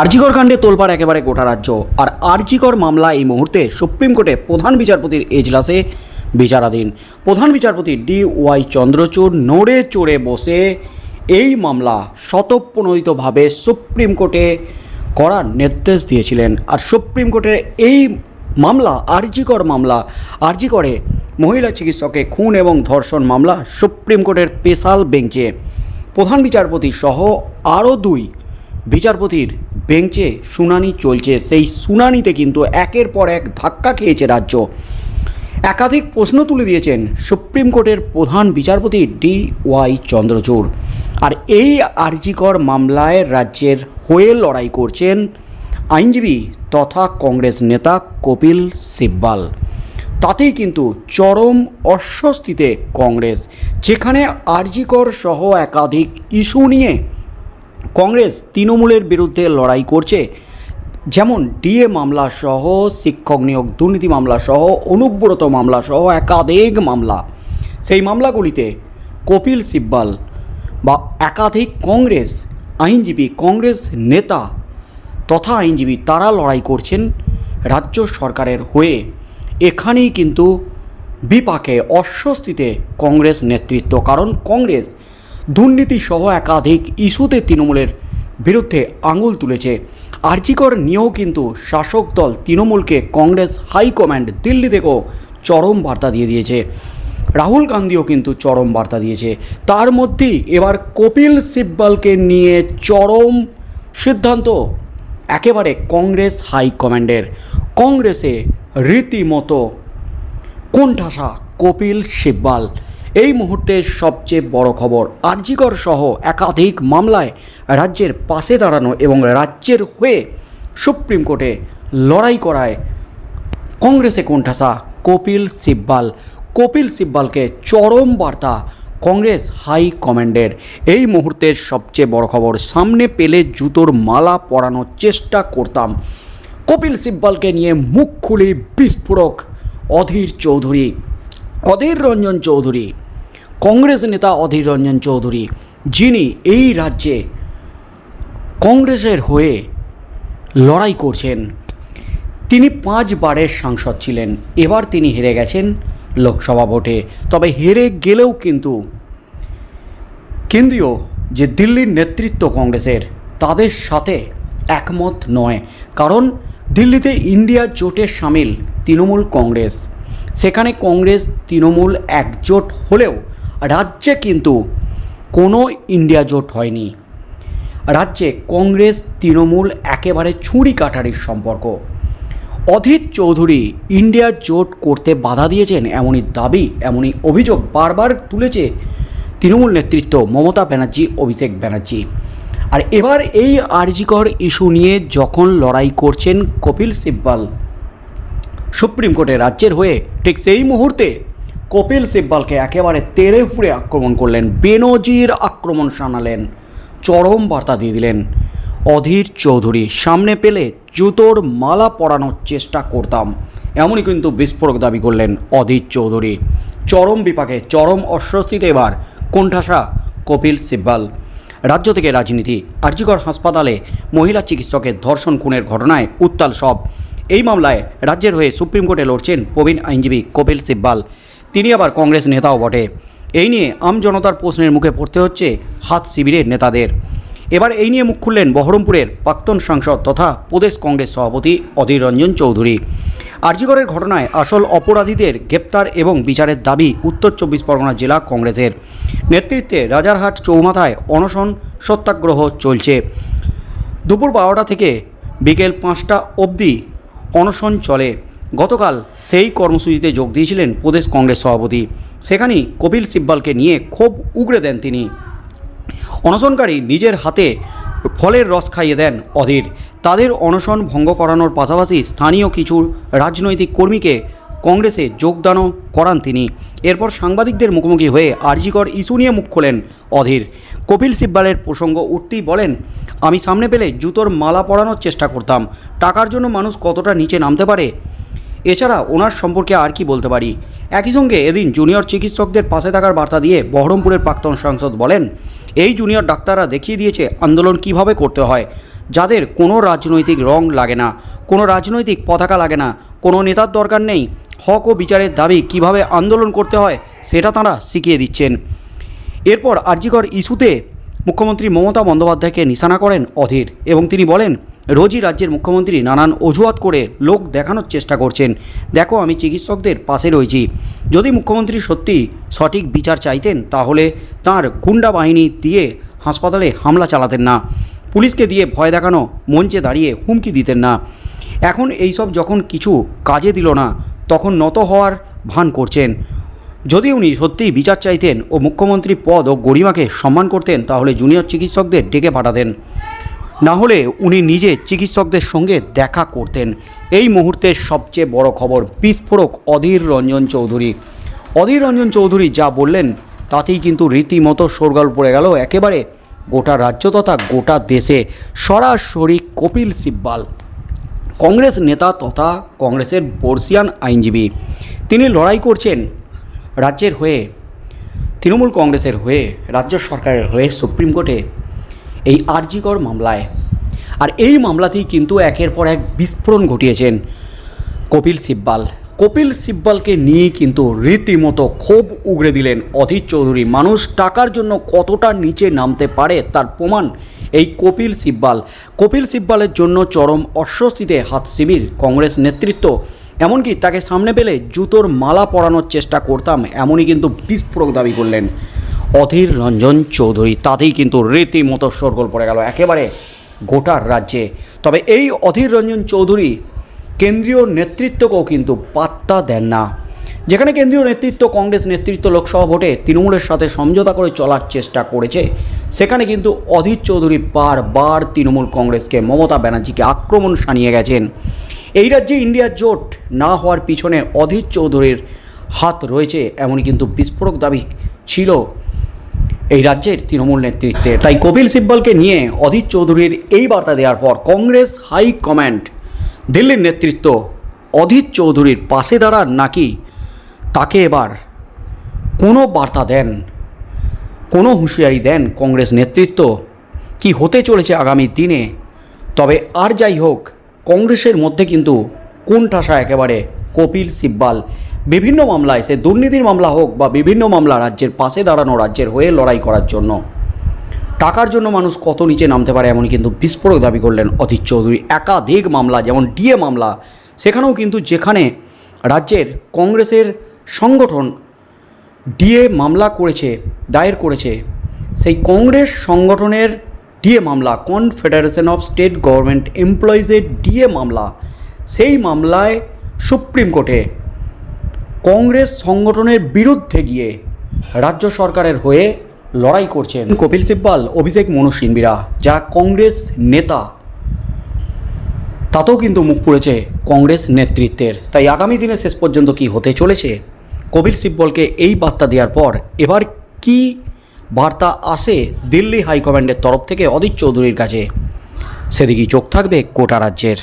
আরজিকর কাণ্ডে তোলপাড় একেবারে গোটা রাজ্য। আর আরজিকর মামলা এই মুহূর্তে সুপ্রিম কোর্টে প্রধান বিচারপতির এজলাসে বিচারাধীন। প্রধান বিচারপতি ডি ওয়াই চন্দ্রচূড় নড়ে চড়ে বসে এই মামলা স্বতঃপ্রণোদিতভাবে সুপ্রিম কোর্টে করার নির্দেশ দিয়েছিলেন। আর সুপ্রিম কোর্টের এই মামলা, আরজিকর মামলা, আরজিকরে মহিলা চিকিৎসকে খুন এবং ধর্ষণ মামলা সুপ্রিম কোর্টের স্পেশাল বেঞ্চে। প্রধান বিচারপতি সহ আরও দুই বিচারপতির বেঞ্চে শুনানি চলছে। সেই শুনানিতে কিন্তু একের পর এক ধাক্কা খেয়েছে রাজ্য। একাধিক প্রশ্ন তুলে দিয়েছেন সুপ্রিম কোর্টের প্রধান বিচারপতি ডি ওয়াই চন্দ্রচূড়। আর এই আরজিকর মামলায় রাজ্যের হয়ে লড়াই করছেন আইনজীবী তথা কংগ্রেস নেতা কপিল সিব্বাল। তাতেই কিন্তু চরম অস্বস্তিতে কংগ্রেস, যেখানে আরজিকর সহ একাধিক ইস্যু নিয়ে কংগ্রেস তৃণমূলের বিরুদ্ধে লড়াই করছে। যেমন ডিএ মামলা সহ, শিক্ষক নিয়োগ, দুর্নীতি মামলা সহ, অনুব্রত মামলা সহ, একাধিক মামলা। সেই মামলাগুলিতে কপিল সিব্বাল বা একাধিক কংগ্রেস আইনজীবী, কংগ্রেস নেতা তথা আইনজীবী, তারা লড়াই করছেন রাজ্য সরকারের হয়ে। এখানেই কিন্তু বিপাকে, অস্বস্তিতে কংগ্রেস নেতৃত্ব। কারণ কংগ্রেস দুর্নীতি সহ একাধিক ইস্যুতে তৃণমূলের বিরুদ্ধে আঙুল তুলেছে। আর্জিকর নিয়েও কিন্তু শাসক দল তৃণমূলকে কংগ্রেস হাইকমান্ড দিল্লি থেকেও চরম বার্তা দিয়ে দিয়েছে। রাহুল গান্ধীও কিন্তু চরম বার্তা দিয়েছে। তার মধ্যেই এবার কপিল সিব্বালকে নিয়ে চরম সিদ্ধান্ত একেবারে কংগ্রেস হাইকমান্ডের। কংগ্রেসে রীতিমতো কোণঠাসা কপিল সিব্বাল। এই মুহূর্তের সবচেয়ে বড় খবর, আরজিকর সহ একাধিক মামলায় রাজ্যের পাশে দাঁড়ানো এবং রাজ্যের হয়ে সুপ্রিম কোর্টে লড়াই করায় কংগ্রেসে কোণঠাসা কপিল সিব্বাল। কপিল সিব্বালকে চরম বার্তা কংগ্রেস হাই কমান্ডের। এই মুহূর্তের সবচেয়ে বড় খবর, সামনে পেলে জুতোর মালা পরানোর চেষ্টা করতাম। কপিল সিব্বালকে নিয়ে মুখ খুলি বিস্ফোরক অধীর চৌধুরী। অধীর রঞ্জন চৌধুরী। কংগ্রেস নেতা অধীর রঞ্জন চৌধুরী, যিনি এই রাজ্যে কংগ্রেসের হয়ে লড়াই করছেন। তিনি পাঁচবারের সাংসদ ছিলেন, এবার তিনি হেরে গেছেন লোকসভা ভোটে। তবে হেরে গেলেও কিন্তু কেন্দ্রীয় যে দিল্লির নেতৃত্ব কংগ্রেসের, তাদের সাথে একমত নয়। কারণ দিল্লিতে ইন্ডিয়া জোটে সামিল তৃণমূল কংগ্রেস। সেখানে কংগ্রেস তৃণমূল একজোট হলেও রাজ্যে কিন্তু কোনো ইন্ডিয়া জোট হয়নি। রাজ্যে কংগ্রেস, তৃণমূল একেবারে ছুরি কাটারির সম্পর্ক। অধীর চৌধুরী ইন্ডিয়া জোট করতে বাধা দিয়েছেন এমনই দাবি, এমনই অভিযোগ বারবার তুলেছে তৃণমূল নেতৃত্ব মমতা ব্যানার্জি, অভিষেক ব্যানার্জি। আর এবার এই আরজিকর ইস্যু নিয়ে যখন লড়াই করছেন কপিল সিব্বাল, সুপ্রিম কোর্টে রাজ্যের হয়ে ঠিক সেই মুহূর্তে কপিল সিব্বালকে একেবারে তেড়ে ফুড়ে আক্রমণ করলেন। বেনজির আক্রমণ শানালেন। চরম বার্তা দিয়ে দিলেন। অধীর চৌধুরী, সামনে পেলে জুতোর মালা পরানোর চেষ্টা করতাম। এমনই কিন্তু বিস্ফোরক দাবি করলেন অধীর চৌধুরী। চরম বিপাকে, চরম অস্বস্তিতে এবার কোণঠাসা কপিল সিব্বাল। রাজ্য থেকে রাজনীতি, আরজিকর হাসপাতালে মহিলা চিকিৎসকের ধর্ষণ খুনের ঘটনায় উত্তাল সব। এই মামলায় রাজ্যের হয়ে সুপ্রিম কোর্টে লড়ছেন প্রবীণ আইনজীবী কপিল সিব্বাল। তিনি আবার কংগ্রেস নেতাও বটে। এই নিয়ে আম জনতার প্রশ্নের মুখে পড়তে হচ্ছে হাত শিবিরের নেতাদের। এবার এই নিয়ে মুখ খুললেন বহরমপুরের প্রাক্তন সাংসদ তথা প্রদেশ কংগ্রেস সভাপতি অধীর রঞ্জন চৌধুরী। আরজিগড়ের ঘটনায় আসল অপরাধীদের গ্রেপ্তার এবং বিচারের দাবি উত্তর চব্বিশ পরগনা জেলা কংগ্রেসের। নেতৃত্বে রাজারহাট চৌমাথায় অনশন সত্যাগ্রহ চলছে। দুপুর বারোটা থেকে বিকেল পাঁচটা অবধি অনশন চলে। গতকাল সেই কর্মসূচিতে যোগ দিয়েছিলেন প্রদেশ কংগ্রেস সভাপতি। সেখানেই কপিল সিব্বালকে নিয়ে ক্ষোভ উগড়ে দেন তিনি। অনশনকারী নিজের হাতে ফলের রস খাইয়ে দেন অধীর। তাদের অনশন ভঙ্গ করানোর পাশাপাশি স্থানীয় কিছু রাজনৈতিক কর্মীকে কংগ্রেসে যোগদানও করান তিনি। এরপর সাংবাদিকদের মুখোমুখি হয়ে আরজিকর ইস্যু নিয়ে মুখ খোলেন অধীর। কপিল সিব্বালের প্রসঙ্গ উঠতেই বলেন, আমি সামনে পেলে জুতোর মালা পরানোর চেষ্টা করতাম। টাকার জন্য মানুষ কতটা নিচে নামতে পারে এছাড়া ওনার সম্পর্কে আর কি বলতে পারি? একই সঙ্গে এদিন জুনিয়র চিকিৎসকদের পাশে থাকার বার্তা দিয়ে বহরমপুরের প্রাক্তন সাংসদ বলেন, এই জুনিয়র ডাক্তাররা দেখিয়ে দিয়েছে আন্দোলন কীভাবে করতে হয়। যাদের কোনো রাজনৈতিক রং লাগে না, কোনো রাজনৈতিক পতাকা লাগে না, কোনো নেতার দরকার নেই, হক ও বিচারের দাবি কীভাবে আন্দোলন করতে হয় সেটা তাঁরা শিখিয়ে দিচ্ছেন। এরপর আরজিকর ইস্যুতে মুখ্যমন্ত্রী মমতা বন্দ্যোপাধ্যায়কে নিশানা করেন অধীর এবং তিনি বলেন রোজই রাজ্যের মুখ্যমন্ত্রী নানান অজুহাত করে লোক দেখানোর চেষ্টা করছেন। দেখো, আমি চিকিৎসকদের পাশে রয়েছি। যদি মুখ্যমন্ত্রী সত্যি সঠিক বিচার চাইতেন, তাহলে তার গুন্ডা বাহিনী দিয়ে হাসপাতালে হামলা চালাতেন না। পুলিশকে দিয়ে ভয় দেখানো, মঞ্চে দাঁড়িয়ে হুমকি দিতেন না। এখন এইসব যখন কিছু কাজে দিল না, তখন নত হওয়ার ভান করছেন। যদি উনি সত্যিই বিচার চাইতেন ও মুখ্যমন্ত্রী পদ ও গরিমাকে সম্মান করতেন, তাহলে জুনিয়র চিকিৎসকদের ডেকে পাঠাতেন। না হলে উনি নিজে চিকিৎসকদের সঙ্গে দেখা করতেন। এই মুহূর্তের সবচেয়ে বড় খবর বিস্ফোরক অধীর রঞ্জন চৌধুরী। অধীর রঞ্জন চৌধুরী যা বললেন, তাতেই কিন্তু রীতিমতো সরগল পড়ে গেল একেবারে গোটা রাজ্য তথা গোটা দেশে। সরাসরি কপিল সিব্বাল, কংগ্রেস নেতা তথা কংগ্রেসের বর্ষিয়ান আইনজীবী। তিনি লড়াই করছেন রাজ্যের হয়ে, তৃণমূল কংগ্রেসের হয়ে, রাজ্য সরকারের হয়ে, সুপ্রিম কোর্টে। এই আরজিকর মামলায়। আর এই মামলাতেই কিন্তু একের পর এক বিস্ফোরণ ঘটিয়েছেন কপিল সিব্বাল। কপিল সিব্বালকে নিয়ে কিন্তু রীতিমতো ক্ষোভ উগড়ে দিলেন অধীর চৌধুরী। মানুষ টাকার জন্য কতটা নিচে নামতে পারে তার প্রমাণ এই কপিল সিব্বাল। কপিল সিব্বালের জন্য চরম অস্বস্তিতে হাত শিবির, কংগ্রেস নেতৃত্ব। এমনকি তাকে সামনে পেলে জুতোর মালা পরানোর চেষ্টা করতাম, এমনই কিন্তু বিস্ফোরক দাবি করলেন অধীর রঞ্জন চৌধুরী, তাতেই কিন্তু রীতিমতো সরগোল পড়ে গেল একেবারে গোটার রাজ্যে। তবে এই অধীর রঞ্জন চৌধুরী কেন্দ্রীয় নেতৃত্বকেও কিন্তু পাত্তা দেন না। যেখানে কেন্দ্রীয় নেতৃত্ব কংগ্রেস নেতৃত্ব লোকসভা ভোটে তৃণমূলের সাথে সমঝোতা করে চলার চেষ্টা করেছে, সেখানে কিন্তু অধীর চৌধুরী বারবার তৃণমূল কংগ্রেসকে মমতা ব্যানার্জিকে আক্রমণ সানিয়ে গেছেন। এই রাজ্যে ইন্ডিয়া জোট না হওয়ার পিছনে অধীর চৌধুরীর হাত রয়েছে, এমনই কিন্তু বিস্ফোরক দাবি ছিল এই রাজ্যের তৃণমূল নেতৃত্বের। তাই কপিল সিব্বলকে নিয়ে অধীর চৌধুরীর এই বার্তা দেওয়ার পর কংগ্রেস হাই কমান্ড। দিল্লির নেতৃত্ব অধীর চৌধুরীর পাশে দাঁড়ান নাকি তাকে এবার কোনো বার্তা দেন, কোনো হুঁশিয়ারি দেন কংগ্রেস নেতৃত্ব? কি হতে চলেছে আগামী দিনে? তবে আর যাই হোক, কংগ্রেসের মধ্যে কিন্তু কোন ঠাসা একেবারে কপিল সিব্বাল। বিভিন্ন মামলায় সে দুর্নীতির মামলা হোক বা বিভিন্ন মামলা রাজ্যের পাশে দাঁড়ানো রাজ্যের হয়ে লড়াই করার জন্য। টাকার জন্য মানুষ কত নিচে নামতে পারে এমন কিন্তু বিস্ফোরক দাবি করলেন অধীর চৌধুরী। একাধিক মামলা, যেমন ডিএ মামলা, সেখানেও কিন্তু যেখানে রাজ্যের কংগ্রেসের সংগঠন ডিএ মামলা করেছে, দায়ের করেছে, সেই কংগ্রেস সংগঠনের ডিএ মামলা, কনফেডারেশন অফ স্টেট গভর্নমেন্ট এমপ্লয়িজের ডিএ মামলা, সেই মামলায় সুপ্রিম কোর্টে কংগ্রেস সংগঠনের বিরুদ্ধে গিয়ে রাজ্য সরকারের হয়ে লড়াই করছেন কপিল সিব্বাল, অভিষেক মনু সিংবিরা যারা কংগ্রেস নেতা, তাতেও কিন্তু মুখ পুড়েছে কংগ্রেস নেতৃত্বের। তাই আগামী দিনে শেষ পর্যন্ত কি হতে চলেছে? কপিল সিব্বলকে এই বার্তা দেওয়ার পর এবার কি বার্তা আসে দিল্লি হাইকমান্ডের তরফ থেকে অদিত চৌধুরীর কাছে? সেদিকেই চোখ থাকবে কোটা রাজ্যের।